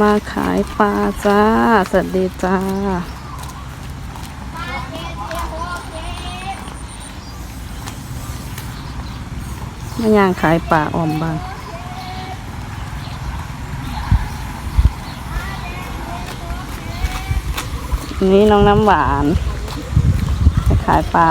มาขายปลาจ้า สวัสดีจ้า มาย่างขายปลาออมบ้างนนี้น้องน้ำหวาน ขายปลา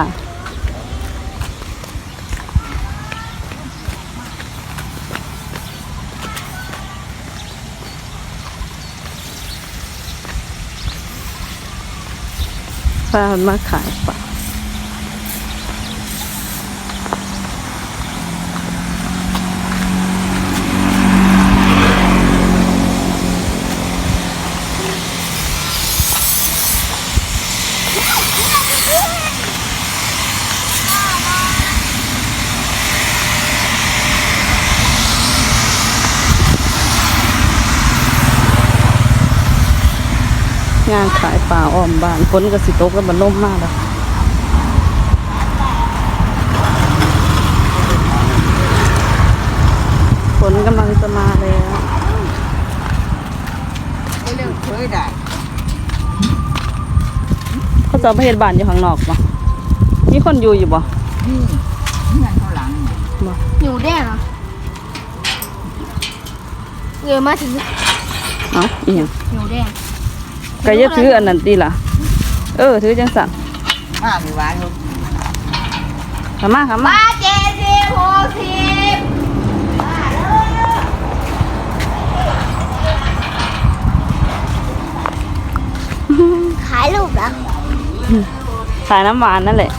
ปลามันมาขายปลา งานขายปลาอ้อมบ้านฝนก็สิตกแล้วมันล่มมากแล้วฝนกำลังจะมาแล้วเรื่องเคยได้เขาจะเอาไปเห็ดบ้านอยู่ข้างนอกปะมีคนอยู่อยู่ปะนี่นี่ข้างหลังเนี่ยอยู่แดงเหรอเงยมาถึงเอ้าอีหยังอยู่แดง ก็จะถืออันนั้นตีล่ะ เออ ถือจังสันมามีหวานลูกขามาขามามาเจ็ดสิบหกสิบขายรูปเหรอขายน้ำหวานนั่นแหละ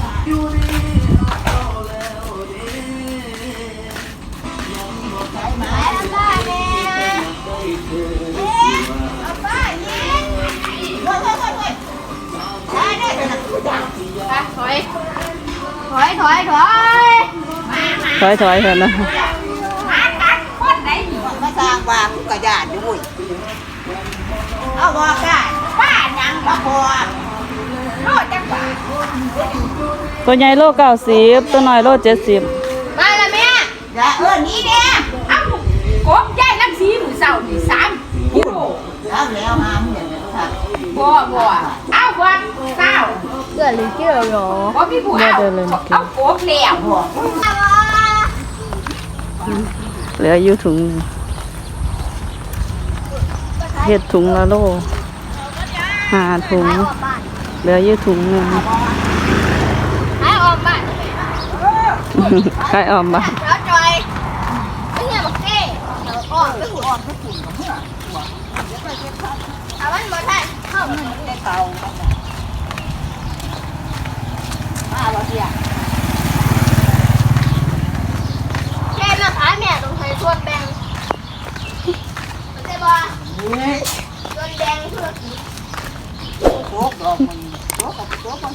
อยถอยถอยถอยถอยถอยเถอะนะมากัดคนไหนมาสร้างบ้านก็ญาติด้วยเอาบอกได้ป้ายังบอกพอโลดจังหวะตัวใหญ่โลเก้าสิบตัวน้อยโลเจ็ดสิบมาละแม่อย่าเอิ้นนี้นี่เด้เอากบใหญ่ลังสีหมูเสานี่สามกิโล แล้วแล้วหามเนี่ยค่ะ บ่บ่เอาบวกเศร้าเกิดหรือเกี่ยวหรอบ่พี่ผู้เอาเอากบแล้วบ่เหลืออยู่ถุงหนึ่งเห็ดถุงละโลห้าถุง เหลืออยู่ถุงหนึ่งให้ออกบ้านขายออมบ้านแล้วจอยไม่เงี้ยบอกเก้เราออกไปหัวออกไปหัวเอามันบ่ได้เข้ามันได้เก่ามาบ่เสียแค่มาขายแม่ต้องใช้ ส่วนแบ่งเข้าใจบ่นี่ส่วนแบ่งธุรกิจโคกดอกมันโคกกับโคกมัน